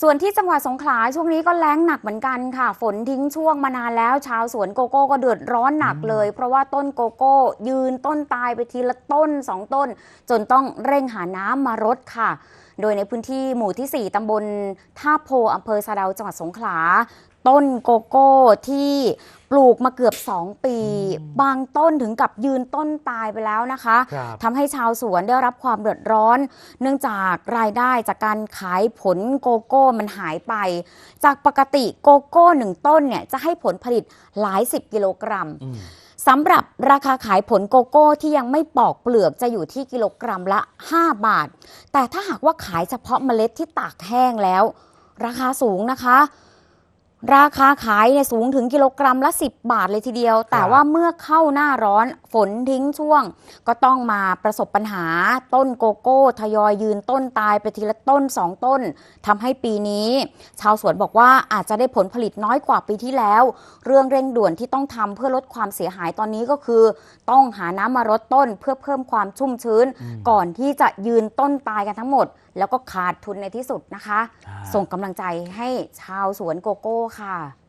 ส่วนที่จังหวัดสงขลาช่วงนี้ก็แล้งหนักเหมือนกันค่ะ ฝนทิ้งช่วงมานานแล้ว ชาวสวนโกโก้ก็เดือดร้อนหนักเลย เพราะว่าต้นโกโก้ ยืนต้นตายไปทีละต้นสองต้น จนต้องเร่งหาน้ำมารดค่ะ โดยในพื้นที่หมู่ที่ 4 ตำบลท่าโพอำเภอสะเดาจังหวัดสงขลา ต้นโกโก้ที่ ปลูกมาเกือบ 2 ปี บางต้นถึงกับยืนต้นตายไปแล้วนะคะครับทำให้ชาวสวนได้รับความเดือดร้อน เนื่องจากรายได้จากการขายผลโกโก้มันหายไป จากปกติโกโก้หนึ่งต้นเนี่ยจะให้ผลผลิตหลายสิบกิโลกรัม อืม สำหรับราคาขายผลโกโก้ที่ยังไม่ปอกเปลือกจะอยู่ที่กิโลกรัมละ 5 บาท แต่ถ้าหากว่าขายเฉพาะเมล็ดที่ตากแห้งแล้ว ราคาสูงนะคะ ราคาขายเนี่ยสูงถึงกิโลกรัมละ 10 บาทเลยทีเดียว แต่ว่าเมื่อเข้าหน้าร้อนฝนทิ้งช่วง ก็ต้องมาประสบปัญหาต้นโกโก้ ทยอยยืนต้นตายไปทีละต้น 2 ต้นทำให้ปีนี้ ชาวสวนบอกว่าอาจจะได้ผลผลิตน้อยกว่าปีที่แล้ว เรื่องเร่งด่วนที่ต้องทำเพื่อลดความเสียหายตอนนี้ก็คือ ต้องหาน้ำมารดต้นเพื่อเพิ่มความชุ่มชื้น ก่อนที่จะยืนต้นตายกันทั้งหมด แล้วก็ขาดทุนในที่สุดนะคะใช่ส่งกำลังใจให้ชาวสวนโกโก้ค่ะ